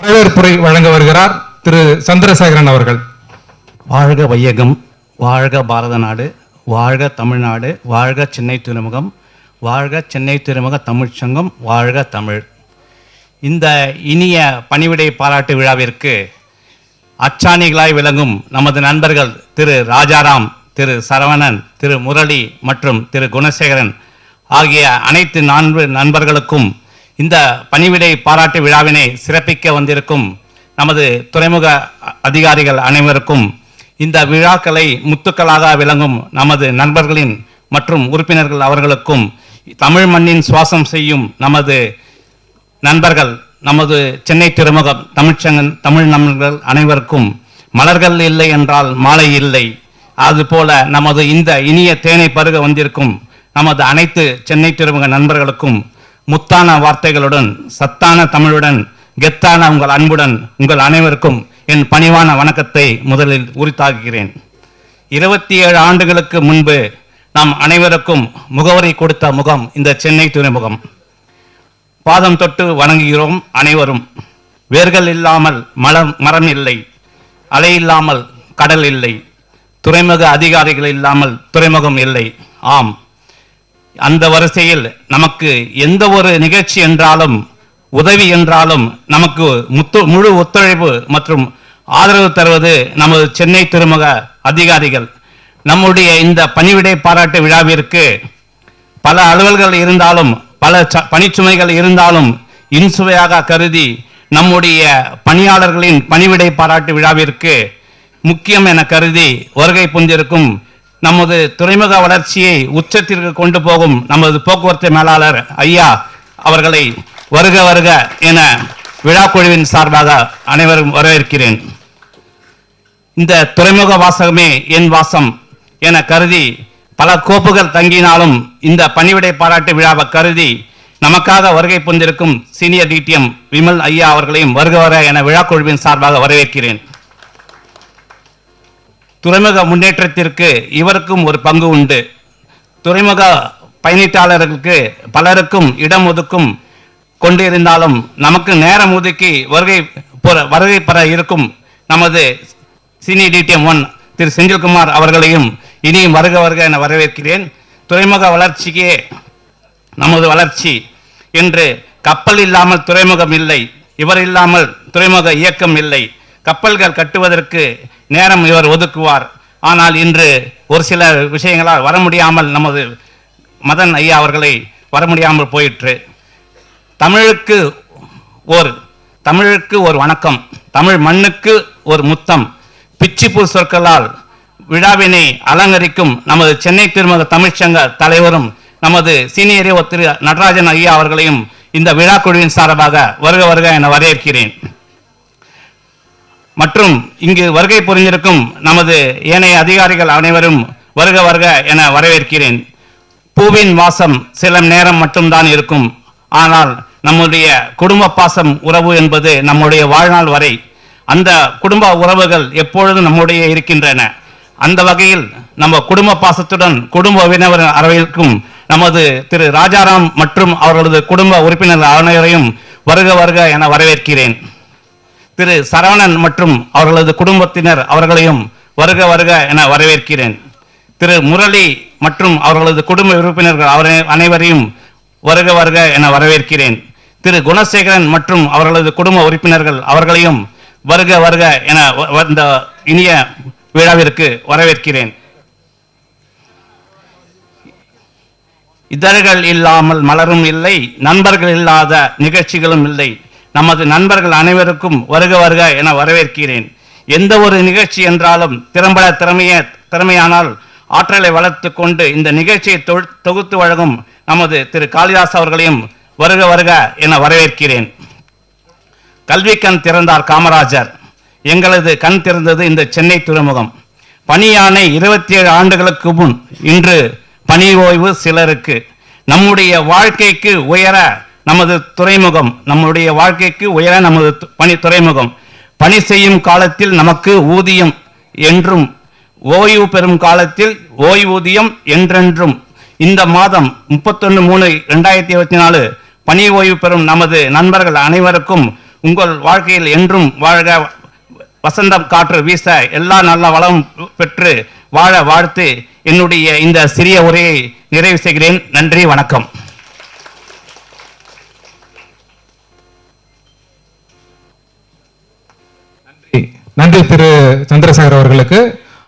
வரவேற்புரை வழங்க வருகிறார் திரு சந்திரசேகரன் அவர்கள். வாழ்க வையகம் வாழ்க பாரத நாடு வாழ்க தமிழ்நாடு வாழ்க சென்னை துறைமுகம் வாழ்க சென்னை துறைமுக தமிழ்ச்சங்கம் வாழ்க தமிழ். இந்த இனிய பணிவிடை பாராட்டு விழாவிற்கு அச்சாணிகளாய் விளங்கும் நமது நண்பர்கள் திரு ராஜாராம் திரு சரவணன் திரு முரளி மற்றும் திரு குணசேகரன் ஆகிய அனைத்து நான்கு நண்பர்களுக்கும் இந்த பணிவிடை பாராட்டு விழாவினை சிறப்பிக்க வந்திருக்கும் நமது துறைமுக அதிகாரிகள் அனைவருக்கும் இந்த விழாக்களை முத்துக்களாக விளங்கும் நமது நண்பர்களின் மற்றும் உறுப்பினர்கள் அவர்களுக்கும் தமிழ் மண்ணின் சுவாசம் செய்யும் நமது நண்பர்கள் நமது சென்னை துறைமுகம் தமிழ்ச்சங்கன் தமிழ் நண்பர்கள் அனைவருக்கும் மலர்கள் இல்லை என்றால் மாலை இல்லை. அதுபோல நமது இந்த இனிய தேனை பருக வந்திருக்கும் நமது அனைத்து சென்னை துறைமுக நண்பர்களுக்கும் முத்தான வார்த்தைகளுடன் சத்தான தமிழுடன் கெத்தான உங்கள் அன்புடன் உங்கள் அனைவருக்கும் என் பணிவான வணக்கத்தை முதலில் உரித்தாக்குகிறேன். இருபத்தி ஏழு ஆண்டுகளுக்கு முன்பு நாம் அனைவருக்கும் முகவரி கொடுத்த முகம் இந்த சென்னை துறைமுகம். பாதம் தொட்டு வணங்குகிறோம் அனைவரும். வேர்கள் இல்லாமல் மலம் மரம் இல்லை. அலை இல்லாமல் கடல் இல்லை. துறைமுக அதிகாரிகள் இல்லாமல் துறைமுகம் இல்லை. ஆம். அந்த வரிசையில் நமக்கு எந்த ஒரு நிகழ்ச்சி என்றாலும் உதவி என்றாலும் நமக்கு முத்து முழு ஒத்துழைப்பு மற்றும் ஆதரவு தருவது நமது சென்னை துறைமுக அதிகாரிகள். நம்முடைய இந்த பணிவிடை பாராட்டு விழாவிற்கு பல அலுவல்கள் இருந்தாலும் பல ச- பணிச்சுமைகள் இருந்தாலும் இன்சுவையாக கருதி நம்முடைய பணியாளர்களின் பணிவிடை பாராட்டு விழாவிற்கு முக்கியம் என கருதி வருகை புந்திருக்கும் நமது துறைமுக வளர்ச்சியை உச்சத்திற்கு கொண்டு போகும் நமது போக்குவரத்து மேலாளர் ஐயா அவர்களை வருக வருக என விழாக்குழுவின் சார்பாக அனைவரும் வரவேற்கிறேன். இந்த துறைமுக வாசகமே என் வாசம் என கருதி பல கோப்புகள் தங்கினாலும் இந்த பணிவிடை பாராட்டு விழாவை கருதி நமக்காக வருகை புந்திருக்கும் சீனியர் டிடிஎம் விமல் ஐயா அவர்களையும் வருக வர என விழாக்குழுவின் சார்பாக வரவேற்கிறேன். துறைமுக முன்னேற்றத்திற்கு இவருக்கும் ஒரு பங்கு உண்டு. துறைமுக பயணிட்டாளர்களுக்கு பலருக்கும் இடம் ஒதுக்கும் கொண்டிருந்தாலும் நமக்கு நேரம் ஒதுக்கி வருகை வருகை பெற இருக்கும் நமது சினி டிடிஎம் ஒன் திரு செந்தில்குமார் அவர்களையும் இனியும் வருக வருக என வரவேற்கிறேன். துறைமுக வளர்ச்சிக்கே நமது வளர்ச்சி என்று கப்பல் இல்லாமல் துறைமுகம் இல்லை இவர் இல்லாமல் துறைமுக இயக்கம் இல்லை. கப்பல்கள் கட்டுவதற்கு நேரம் இவர் ஒதுக்குவார். ஆனால் இன்று ஒரு சில விஷயங்களால் வர முடியாமல் நமது மதன் ஐயா அவர்களை வர முடியாமல் போயிற்று. தமிழுக்கு ஒரு தமிழுக்கு ஒரு வணக்கம் தமிழ் மண்ணுக்கு ஒரு முத்தம். பிச்சிப்பூ சொற்களால் விழாவினை அலங்கரிக்கும் நமது சென்னை திருமக தமிழ்ச்சங்க தலைவரும் நமது சீனியரே திரு நடராஜன் ஐயா அவர்களையும் இந்த விழா குழுவின் சார்பாக வருக வருக என வரவேற்கிறேன். மற்றும் இங்கு வருகை புரிந்திருக்கும் நமது ஏனைய அதிகாரிகள் அனைவரும் வருக வருக என வரவேற்கிறேன். பூவின் வாசம் சில நேரம் மட்டும்தான் இருக்கும். ஆனால் நம்முடைய குடும்ப பாசம் உறவு என்பது நம்முடைய வாழ்நாள் வரை அந்த குடும்ப உறவுகள் எப்பொழுதும் நம்முடைய இருக்கின்றன. அந்த வகையில் நம்ம குடும்ப பாசத்துடன் குடும்ப உறவினர் அரவிற்கும் நமது திரு ராஜாராம் மற்றும் அவர்களது குடும்ப உறுப்பினர் அனைவரையும் வருக வருக என வரவேற்கிறேன். திரு சரவணன் மற்றும் அவர்களது குடும்பத்தினர் அவர்களையும் வருக வருக என வரவேற்கிறேன். திரு முரளி மற்றும் அவர்களது குடும்ப உறுப்பினர்கள் அவரை அனைவரையும் வருக வருக என வரவேற்கிறேன். திரு குணசேகரன் மற்றும் அவர்களது குடும்ப உறுப்பினர்கள் அவர்களையும் வருக வருக என இந்த இனிய விழாவிற்கு வரவேற்கிறேன். இதழ்கள் இல்லாமல் மலரும் இல்லை நண்பர்கள் இல்லாத நிகழ்ச்சிகளும் இல்லை. நமது நண்பர்கள் அனைவருக்கும் வருக வருக என வரவேற்கிறேன். எந்த ஒரு நிகழ்ச்சி என்றாலும் திறம்பட திறமைய திறமையானால் ஆற்றலை வளர்த்து கொண்டு இந்த நிகழ்ச்சியை தொகுத்து வழங்கும் நமது திரு காளிதாஸ் அவர்களையும் வருக வருக என வரவேற்கிறேன். கல்வி கண் திறந்தார் காமராஜர். எங்களது கண் திறந்தது இந்த சென்னை துறைமுகம். பணியானை இருபத்தி ஏழு ஆண்டுகளுக்கு முன் இன்று பணி ஓய்வு சிலருக்கு. நம்முடைய வாழ்க்கைக்கு உயர நமது துறைமுகம் நம்முடைய வாழ்க்கைக்கு உயர நமது து- பணி துறைமுகம். பணி செய்யும் காலத்தில் நமக்கு ஊதியம் என்றும் ஓய்வு பெறும் காலத்தில் ஓய்வூதியம் என்றென்றும். இந்த மாதம் முப்பத்தொன்று மூணு ரெண்டாயிரத்தி இருபத்தி நாலு பணி ஓய்வு பெறும் நமது நண்பர்கள் அனைவருக்கும் உங்கள் வாழ்க்கையில் என்றும் வாழ்க வசந்தம் காற்று வீச எல்லா நல்ல வளமும் பெற்று வாழ வாழ்த்து. என்னுடைய இந்த சிறிய உரையை நிறைவு செய்கிறேன். நன்றி வணக்கம். நன்றி திரு சந்திரசேகர் அவர்களுக்கு.